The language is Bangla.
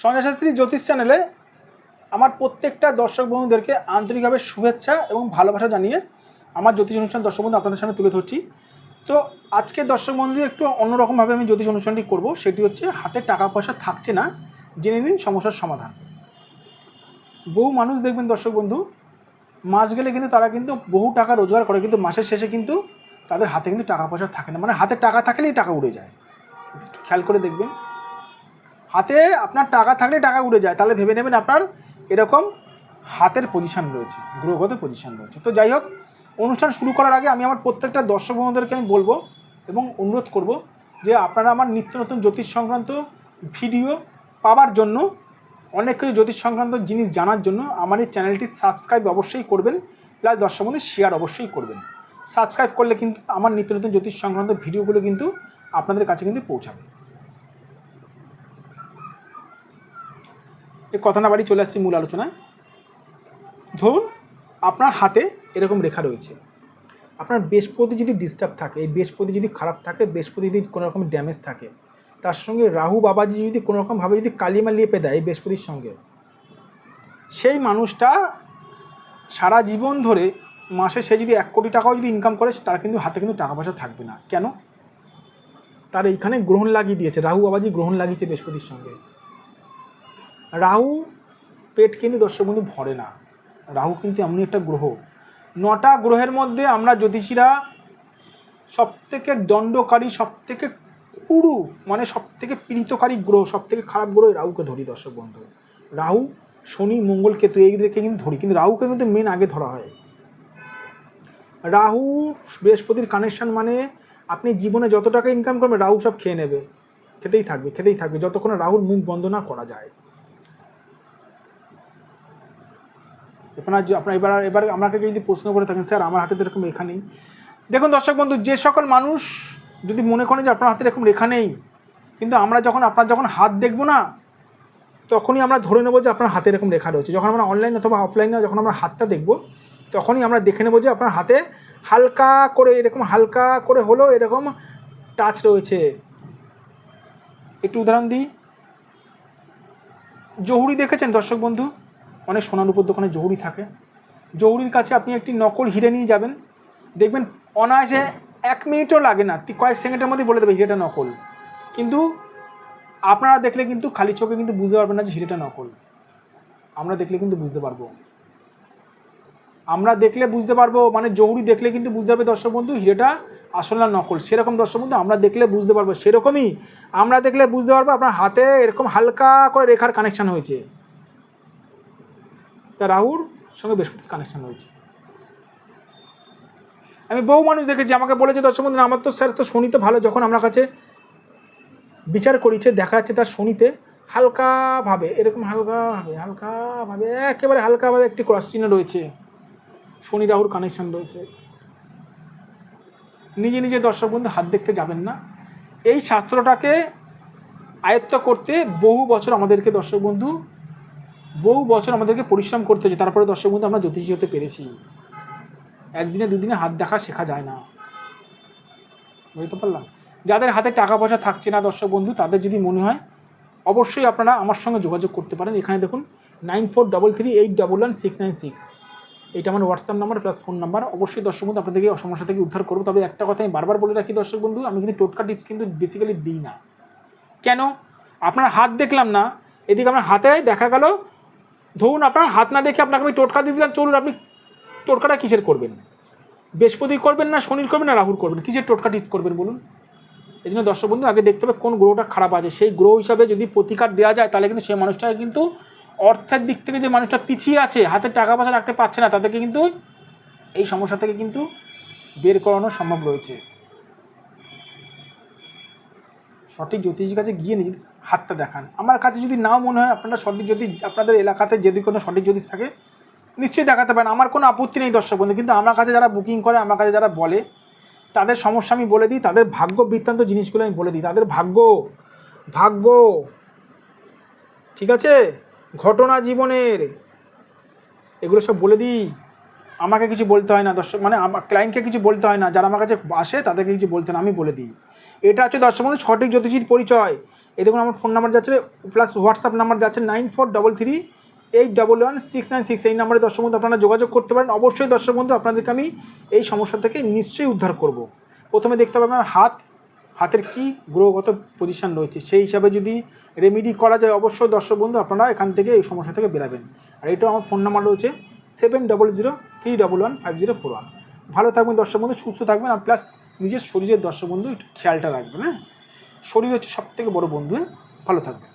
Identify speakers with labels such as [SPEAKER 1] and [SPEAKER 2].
[SPEAKER 1] সঞ্জয় শাস্ত্রী জ্যোতিষ চ্যানেলে আমার প্রত্যেকটা দর্শক বন্ধুদেরকে আন্তরিকভাবে শুভেচ্ছা এবং ভালোবাসা জানিয়ে আমার জ্যোতিষ অনুষ্ঠান দর্শক বন্ধু আপনাদের সামনে তুলে ধরছি। তো আজকে দর্শক বন্ধু একটু অন্যরকমভাবে আমি জ্যোতিষ অনুষ্ঠানটি করব, সেটি হচ্ছে হাতে টাকা পয়সা থাকছে না, জেনে নিন সমস্যার সমাধান। বহু মানুষ দেখবেন দর্শক বন্ধু, মাস গেলে কিন্তু তারা কিন্তু বহু টাকা রোজগার করে, কিন্তু মাসের শেষে কিন্তু তাদের হাতে কিন্তু টাকা পয়সা থাকে না। মানে হাতে টাকা থাকলেই টাকা উড়ে যায়। খেয়াল করে দেখবেন। হাতে আপনার টাকা থাকলে টাকা উড়ে যায়। তাহলে ভেবে নেবেন আপনার এরকম হাতের পজিশন রয়েছে, গ্রহগত পজিশন রয়েছে। তো যাই হোক, অনুষ্ঠান শুরু করার আগে আমি আমার প্রত্যেকটা দর্শক বন্ধুদেরকে আমি বলব এবং অনুরোধ করব যে আপনারা আমার নিত্য নতুন জ্যোতিষ সংক্রান্ত ভিডিও পাওয়ার জন্য, অনেক কিছু জ্যোতিষ সংক্রান্ত জিনিস জানার জন্য আমার এই চ্যানেলটি সাবস্ক্রাইব অবশ্যই করবেন, প্লাস দর্শক বন্ধু শেয়ার অবশ্যই করবেন। সাবস্ক্রাইব করলে কিন্তু আমার নিত্য নতুন জ্যোতিষ সংক্রান্ত ভিডিওগুলো কিন্তু আপনাদের কাছে কিন্তু পৌঁছাবে। কথা না বাড়ি চলে আসছি মূল আলোচনায়। ধরুন, আপনার হাতে এরকম রেখা রয়েছে। আপনার বৃহস্পতি যদি ডিস্টার্ব থাকে, এই বৃহস্পতি যদি খারাপ থাকে, বৃহস্পতি যদি কোনো রকম ড্যামেজ থাকে, তার সঙ্গে রাহু বাবাজি যদি কোনো রকমভাবে যদি কালিমা লিপে দেয় বৃহস্পতির সঙ্গে, সেই মানুষটা সারা জীবন ধরে মাসে সে যদি এক কোটি টাকাও যদি ইনকাম করে, তার কিন্তু হাতে কিন্তু টাকা পয়সা থাকবে না। কেন? তার এইখানে গ্রহণ লাগিয়ে দিয়েছে, রাহু বাবাজি গ্রহণ লাগিয়েছে বৃহস্পতির সঙ্গে। রাহু পেট কিন্তু দর্শক বন্ধু ভরে না। রাহু কিন্তু এমনই একটা গ্রহ। নটা গ্রহের মধ্যে আমরা জ্যোতিষীরা সব থেকে দণ্ডকারী সব থেকে কুরু মানে সব থেকে পীড়িতকারী গ্রহ সব থেকে খারাপ গ্রহ রাহুকে ধরি দর্শক বন্ধু। রাহু, শনি, মঙ্গল, কেতু এইদেরকে কিন্তু ধরি, কিন্তু রাহুকে কিন্তু মেন আগে ধরা হয়। রাহু বৃহস্পতির কানেকশান মানে আপনি জীবনে যত টাকা ইনকাম করবেন, রাহু সব খেয়ে নেবে। খেতেই থাকবে খেতেই থাকবে, যতক্ষণ রাহুর মুখ বন্ধ না করা যায়। আপনার আপনার এবার এবার আমাকে যদি প্রশ্ন করে থাকেন, স্যার, আমার হাতে তো এরকম রেখা নেই। দেখুন দর্শক বন্ধু, যে সকল মানুষ যদি মনে করেন যে আপনার হাতে এরকম রেখা নেই, কিন্তু আমরা যখন, আপনার যখন হাত দেখব না, তখনই আমরা ধরে নেব যে আপনার হাতে এরকম রেখা রয়েছে। যখন আমরা অনলাইন অথবা অফলাইনে যখন আমরা হাতটা দেখব, তখনই আমরা দেখে নেব যে আপনার হাতে হালকা করে, এরকম হালকা করে হলেও এরকম টাচ রয়েছে। একটু উদাহরণ দিই। জহুরি দেখেছেন দর্শক বন্ধু? অনেক সোনার উপর দোকানে জহুরি থাকে। জহুরির কাছে আপনি একটি নকল হিরে নিয়ে যাবেন। দেখবেন অনায়াসে এক মিনিটও লাগে না কয়েক সেকেন্ডের মধ্যে বলে দেবে হিরেটা নকল। কিন্তু আপনারা দেখলে কিন্তু খালি চোখে কিন্তু বুঝতে পারবেন না যে হিরেটা নকল। আমরা দেখলে কিন্তু বুঝতে পারব। আমরা দেখলে বুঝতে পারব মানে জহুরি দেখলে কিন্তু বুঝতে পারবে দর্শক বন্ধু, হিরেটা আসল না নকল। সেরকম দর্শক বন্ধু, আমরা দেখলে বুঝতে পারব। সেরকমই আমরা দেখলে বুঝতে পারব আপনার হাতে এরকম হালকা করে রেখার কানেকশন হয়েছে। তা রাহুর সঙ্গে বৃহস্পতির কানেকশন রয়েছে আমি বহু মানুষ দেখেছি, আমাকে বলেছে, দর্শক বন্ধু আমার তো স্যার তো শনি তো ভালো। যখন আমার কাছে বিচার করিছে, দেখা যাচ্ছে তার শনিতে হালকাভাবে এরকম হালকাভাবে হালকাভাবে একেবারে হালকাভাবে একটি ক্রস চিহ্ন রয়েছে। শনি রাহুর কানেকশন রয়েছে। নিজে নিজে দর্শক বন্ধু, হাত দেখতে যাবেন না। এই শাস্ত্রটাকে আয়ত্ত করতে বহু বছর আমাদেরকে দর্শক বন্ধু বহু বছর আমাদেরকে পরিশ্রম করতে হয়েছে। তারপরে দর্শক বন্ধু, আমরা জ্যোতিষী হতে পেরেছি। একদিনে দুদিনে হাত দেখা শেখা যায় না। বুঝতে পারলাম? যাদের হাতে টাকা পয়সা থাকছে না দর্শক বন্ধু, তাদের যদি মনে হয়, অবশ্যই আপনারা আমার সঙ্গে যোগাযোগ করতে পারেন। এখানে দেখুন nine four double three eight double one six nine six এটা আমার WhatsApp number plus phone number অবশ্যই দর্শক বন্ধু, আপনাদেরকে সমস্যা থেকে উদ্ধার করব। তবে একটা কথা আমি বারবার বলে রাখি দর্শক বন্ধু, আমি কিন্তু টোটকা টিপস কিন্তু বেসিক্যালি দিই না। কেন? আপনার হাত দেখলাম না, এদিকে আপনার হাতে দেখা গেল ধরুন আপনার হাত না দেখে আপনাকে আমি টোটকা দিয়ে দিলাম, চলুন আপনি টোটকাটা কিসের করবেন? বৃহস্পতি করবেন না শনির করবেন না রাহুর করবেন? কিসের টোটকা টিপস করবেন বলুন? এই জন্য দর্শক বন্ধু, আগে দেখতে হবে কোন গ্রহটা খারাপ আছে। সেই গ্রহ হিসাবে যদি প্রতিকার দেওয়া যায়, তাহলে কিন্তু সেই মানুষটাকে কিন্তু অর্থের দিক থেকে যে মানুষটা পিছিয়ে আছে, হাতে টাকা পয়সা রাখতে পারছে না, তাদেরকে কিন্তু এই সমস্যা থেকে কিন্তু বের করানো সম্ভব রয়েছে। সঠিক জ্যোতিষীর কাছে গিয়ে নিজের হাতটা দেখান। আমার কাছে যদি নাও মনে হয়, আপনারা সঠিক জ্যোতিষ, আপনাদের এলাকাতে যদি কোনো সঠিক জ্যোতিষ থাকে, নিশ্চয়ই দেখাতে পারেন। আমার কোনো আপত্তি নেই দর্শক বন্ধু, কিন্তু আমার কাছে যারা বুকিং করে, আমার কাছে যারা বলে, তাদের সমস্যা আমি বলে দিই, তাদের ভাগ্য বৃত্তান্ত জিনিসগুলো আমি বলে দিই। তাদের ভাগ্য ভাগ্য, ঠিক আছে? ঘটনা জীবনের, এগুলো সব বলে দিই। আমাকে কিছু বলতে হয় না দর্শক মানে আমার ক্লায়েন্টকে কিছু বলতে হয় না। যারা আমার কাছে আসে, তাদেরকে কিছু বলতে না, আমি বলে দিই। এটা হচ্ছে দর্শক বন্ধু সঠিক জ্যোতিষীর পরিচয়। এই দেখুন আমার ফোন নাম্বার যাচ্ছে প্লাস হোয়াটসঅ্যাপ নাম্বার যাচ্ছে nine four double three eight double one six nine six এই নাম্বারে দর্শক বন্ধু আপনারা যোগাযোগ করতে পারেন। অবশ্যই দর্শক বন্ধু আপনাদেরকে আমি এই সমস্যা থেকে নিশ্চয়ই উদ্ধার করব। প্রথমে দেখতে হবে আপনার হাত। হাতের কি গ্রহগত পজিশন রয়েছে? সেই হিসাবে যদি রেমিডি করা যায়, অবশ্যই দর্শক বন্ধু আপনারা এখান থেকে এই সমস্যা থেকে বেরাবেন। আর এটাও আমার ফোন নাম্বার রয়েছে seven double zero three double one five zero four one ভালো থাকবেন দর্শক বন্ধু সুস্থ থাকবেন। আর প্লাস নিজের শরীরের দর্শক বন্ধু, একটু খেয়ালটা রাখবেন হ্যাঁ শরীর হচ্ছে সব থেকে বড় বন্ধু হ্যাঁ? ভালো থাকবেন